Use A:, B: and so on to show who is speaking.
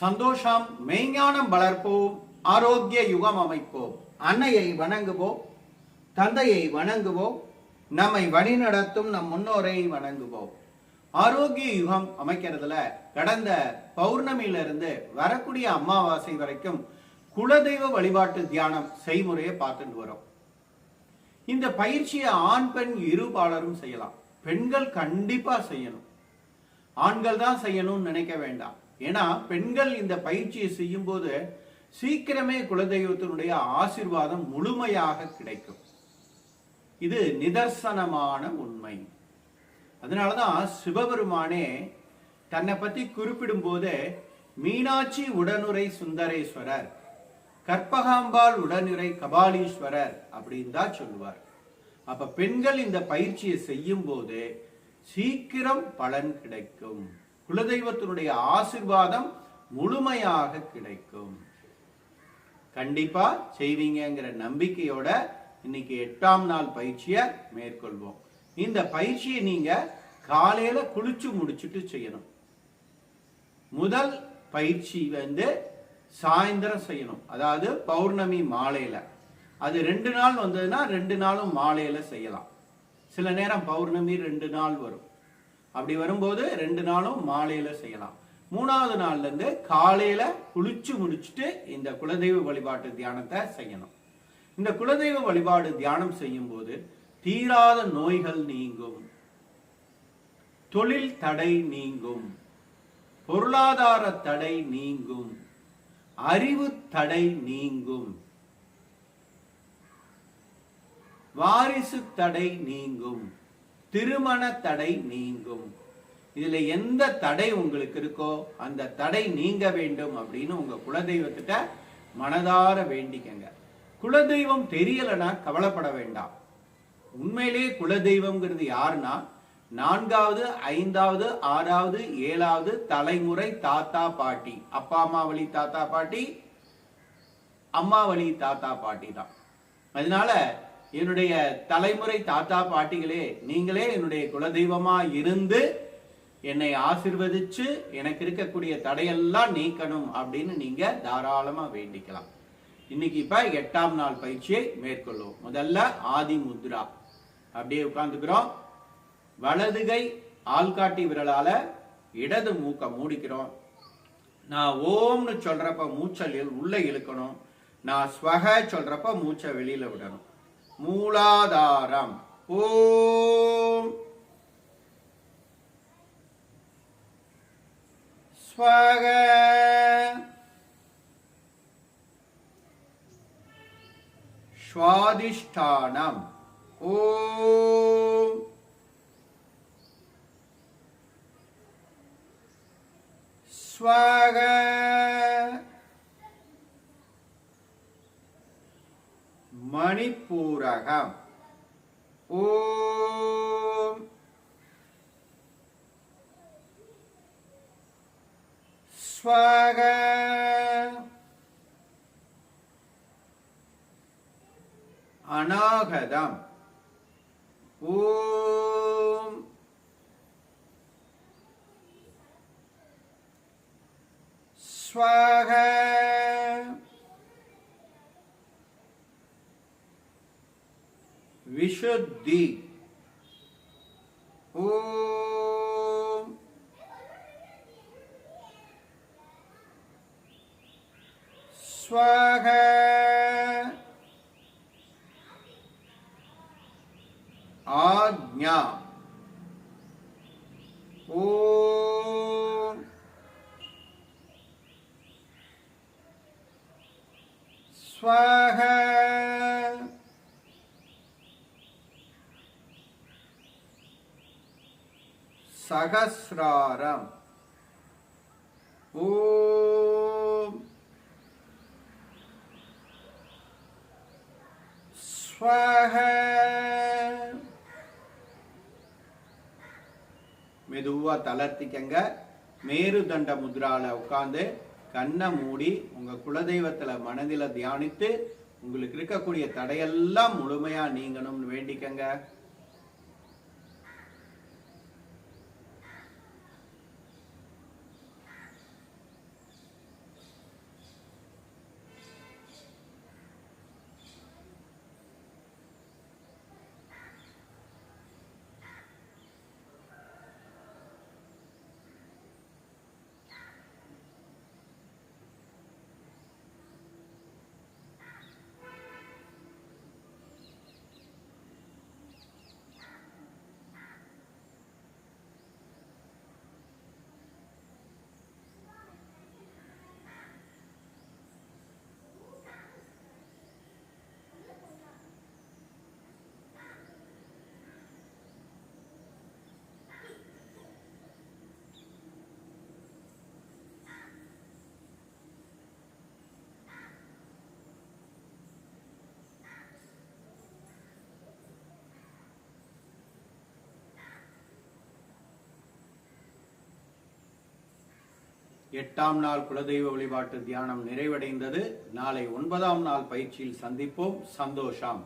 A: சந்தோஷம் மெய்ஞானம் வளர்ப்போம் ஆரோக்கிய யுகம் அமைப்போம். அன்னையை வணங்குவோம் தந்தையை வணங்குவோம் நம்மை வழிநடத்தும் நம் முன்னோரை வணங்குவோம். ஆரோக்கிய யுகம் அமைக்கிறதுல கடந்த பௌர்ணமியிலிருந்து வரக்கூடிய அமாவாசை வரைக்கும் குலதெய்வ வழிபாட்டு தியானம் செய்முறையை பார்த்துட்டு வரோம். இந்த பயிற்சியை ஆண் பெண் இருபாலரும் செய்யலாம். பெண்கள் கண்டிப்பா செய்யணும். ஆண்கள் தான் செய்யணும்னு நினைக்க வேண்டாம். ஏன்னா பெண்கள் இந்த பயிற்சியை செய்யும் போது சீக்கிரமே குலதெய்வத்தினுடைய ஆசிர்வாதம் முழுமையாக கிடைக்கும். இது நிதர்சனமான உண்மை. அதனாலதான் சிவபெருமானே தன்னை பத்தி குறிப்பிடும் போது மீனாட்சி உடனுரை சுந்தரேஸ்வரர் கற்பகாம்பாள் உடனுரை கபாலீஸ்வரர் அப்படின்னு தான் சொல்லுவார். அப்ப பெண்கள் இந்த பயிற்சியை செய்யும் போது சீக்கிரம் பலன் கிடைக்கும். குலதெய்வத்தினுடைய ஆசிர்வாதம் முழுமையாக கிடைக்கும். கண்டிப்பா செய்வீங்கங்கிற நம்பிக்கையோட இன்னைக்கு எட்டாம் நாள் பயிற்சியை மேற்கொள்வோம். இந்த பயிற்சியை நீங்க காலையில குளிச்சு முடிச்சுட்டு செய்யணும். முதல் பயிற்சி வந்து சாயந்தரம் செய்யணும். அதாவது பௌர்ணமி மாலையில. அது ரெண்டு நாள் வந்ததுன்னா ரெண்டு நாளும் மாலையில செய்யலாம். சில நேரம் பௌர்ணமி ரெண்டு நாள் வரும். அப்படி வரும்போது ரெண்டு நாளும் மாலையில செய்யலாம். மூணாவது நாள்ல இருந்து காலையில குளிச்சு முடிச்சுட்டு இந்த குலதெய்வ வழிபாட்டு தியானத்தை செய்யணும். இந்த குலதெய்வ வழிபாடு தியானம் செய்யும் போது தீராத நோய்கள் நீங்கும். தொழில் தடை நீங்கும். பொருளாதார தடை நீங்கும். அறிவு தடை நீங்கும். வாரிசு தடை நீங்கும். திருமண தடை நீங்கும். இதுல எந்த தடை உங்களுக்கு இருக்கோ அந்த தடை நீங்க வேண்டும் அப்படின்னு உங்க குலதெய்வத்திட்ட மனதார வேண்டிக்கங்க. குலதெய்வம் தெரியலனா கவலைப்பட வேண்டாம். உண்மையிலேயே குலதெய்வம்ங்கிறது யாருன்னா நான்காவது ஐந்தாவது ஆறாவது ஏழாவது தலைமுறை தாத்தா பாட்டி. அப்பா அம்மா வழி தாத்தா பாட்டி. அம்மா வழி தாத்தா பாட்டி தான். அதனால என்னுடைய தலைமுறை தாத்தா பாட்டிகளே நீங்களே என்னுடைய குலதெய்வமா இருந்து என்னை ஆசிர்வதிச்சு எனக்கு இருக்கக்கூடிய தடையெல்லாம் நீக்கணும் அப்படின்னு நீங்க தாராளமா வேண்டிக்கலாம். இன்னைக்கு இப்ப எட்டாம் நாள் பயிற்சியை மேற்கொள்வோம். முதல்ல ஆதி முத்ரா. அப்படியே உட்காந்துக்கிறோம் வலதுகை ஆள்காட்டி விரலால இடது மூக்க மூடிக்கிறோம். நான் ஓம்னு சொல்றப்ப மூச்சல் உள்ள இழுக்கணும். நான் ஸ்வக சொல்றப்ப மூச்சை வெளியில விடணும். மூலாதாரம். ஓம். ஸ்வக. ஸ்வாதிஷ்டானம். ஓம். ஸ்வக. மணிப்பூரகம். ஓம். ஸ்வக. அநாகதம். ஓம். ஸ்வக. விஷுத்தி ஓம் ஸ்வக ஆக்ஞா ஓம் ஸ்வக சகசிராரம். ஓம் ஸ்வஹ. மெதுவா தளர்த்திக்கங்க. மேருதண்ட முத்ரால உட்காந்து கண்ணை மூடி உங்க குலதெய்வத்துல மனதில தியானித்து உங்களுக்கு இருக்கக்கூடிய தடையெல்லாம் முழுமையா நீங்கணும்னு வேண்டிக்கங்க. எட்டாம் நாள் குலதெய்வ வழிபாட்டு தியானம் நிறைவடைந்தது. நாளை ஒன்பதாம் நாள் பயிற்சியில் சந்திப்போம். சந்தோஷம்.